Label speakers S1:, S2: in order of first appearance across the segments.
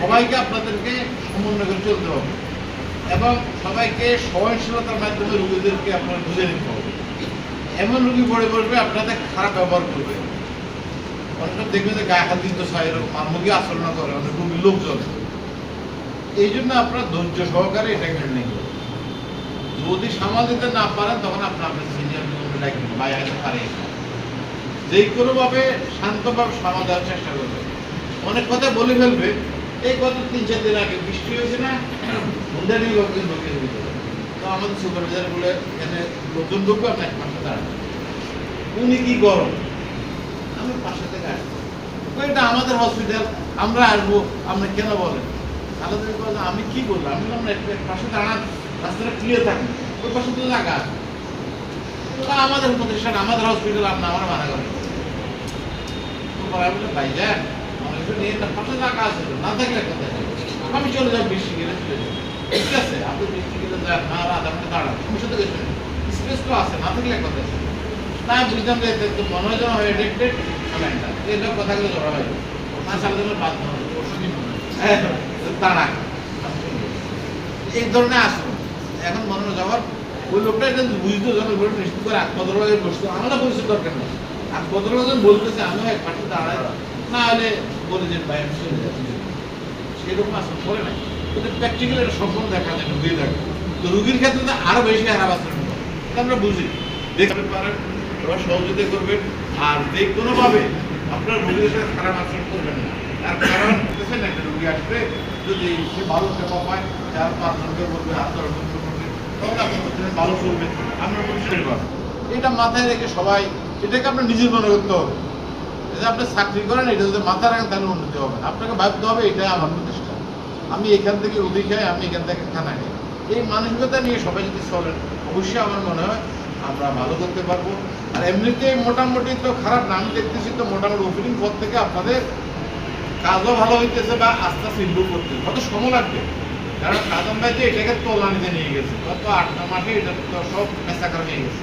S1: সবাইকে আপনাদেরকে সমন্বয় করে চলতে হবে এবং সবাইকে সহনশীলতার মাধ্যমে রোগীদেরকে আপনারা বুঝে নিতে হবে। এমন রোগী পড়ে পড়বে, আপনাদের খারাপ ব্যবহার করবে। অনেক সময় দেখবেন যে গায়ে হাত দিতে চায়, এরকম আচরণ করে, অনেক রোগী লোকজন। এই জন্য আপনারা ধৈর্য সহকারে এটা মেনে নেবেন যদি সামাল দিতে না পারেন, তখন আপনি আপনার সিনিয়র ডাকবেন বা আইতে পারে। যে কোনোভাবে শান্তভাবে সামাল দেওয়ার চেষ্টা করবে অনেক কথা বলে ফেলবে। এই গত তিন, চার দিন আগে বৃষ্টি হয়েছে না? মুন্ডারি লোকজন ঢুকে তো আমাদের সুপারভাইজার বলে, এখানে লোকজন ঢুকবে আপনি এক পাশে দাঁড়ান উনি কি গরম? আমি পাশে থেকে আসব এটা আমাদের হসপিটাল আমরা আসব, আপনি কেন বলেন? আলাদা আমি কি বললাম আমি বললাম পাশে দাঁড়ান, রাস্তাটা ক্লিয়ার থাকবে ওই পাশে তো জায়গা আমাদের প্রতিষ্ঠান আমাদের হসপিটাল আপনি আমার মানা করেন। তো বলে ভাই যান তো, আমি চলে যাব বৃষ্টি গেলে চলে যাব। আপনি বৃষ্টি গেলে না আধা ঘণ্টা দাঁড়ান তো কিছু স্পেস তো আছে না থাকলে আমি বুঝলাম যে তো হয় কথাগুলো জড়া হয়। না দিনের বাদ হ্যাঁ, তারা এই ধরনের আসলো এখন মনে যাওয়ার ওই লোকটা এটা বুঝতো যখন বলে নিশ্চিত করে আত্মদরবারে বসতো। আমার পরিচয় দরকার নেই। আত্মদরবারে যখন বলতেছে আমিও এক পাশে দাঁড়াই। ভাই চলে যাচ্ছি। সেরকম করে নাই। দেখা যায় রুগী তো রুগীর ক্ষেত্রে তো আরও বেশি আমরা বুঝি। দেখতে পারেন ওরা সহযোগিতা করবেন, আর যে কোনোভাবে আপনার রুগীদের সাথে খারাপ আচরণ করবেন না। তার কারণ দেখেন একটা রুগী আসবে, যদি সে ভালো সেবা পায় পাঁচজনকে বলবে হাত ধরে করবে, তখন আপনি বলছেন ভালো চলবে। আমরা এটা মাথায় রেখে সবাই, এটাকে আপনার নিজের মনে করতে হবে। যদি আপনি চাকরি করেন, এটা যদি মাথায় রাখেন, তাহলে উন্নতি হবে না। আপনাকে ভাবতে হবে, এটাই আমার প্রতিষ্ঠান আমি এখান থেকে রুগী খাই, আমি এখান থেকে খানা খাই। এই মানসিকতা নিয়ে সবাই যদি চলেন, অবশ্যই আমার মনে হয় আমরা ভালো করতে পারব। আর এমনিতে মোটামুটি তো খারাপ না, আমি দেখতেছি তো মোটামুটি ওপেনিং পর থেকে আপনাদের কাজও ভালো হইতেছে বা আস্তে আস্তে ইম্প্রুভ করতেছে। হয়তো সময় লাগবে? কারণ কাজম ভাই যে এটাকে তোলানিতে নিয়ে গেছে, গত আট ন মাসে এটা তো সব মেসাকার নিয়ে গেছে।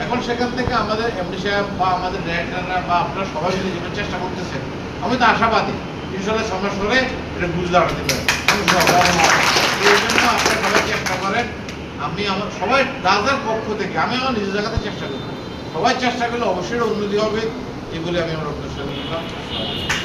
S1: এখন সেখান থেকে আমাদের এমডি সাহেব বা আমাদের ডাইরেক্টররা বা আপনারা সবাই মিলে যেটা চেষ্টা করতেছেন, আমি তো আশাবাদী ইনশাল্লাহ সময় সরে এটা বুঝ দাঁড়াতে পারে। আমি সব- এই জন্য আপনারা সবাই চেষ্টা করেন, আমি আমার, সবাই রাজার পক্ষ থেকে, আমি আমার নিজের জায়গাতে চেষ্টা করি। সবাই চেষ্টা করলে অবশ্যই উন্নতি হবে, এগুলি আমি আমার উদ্দেশ্য নিলাম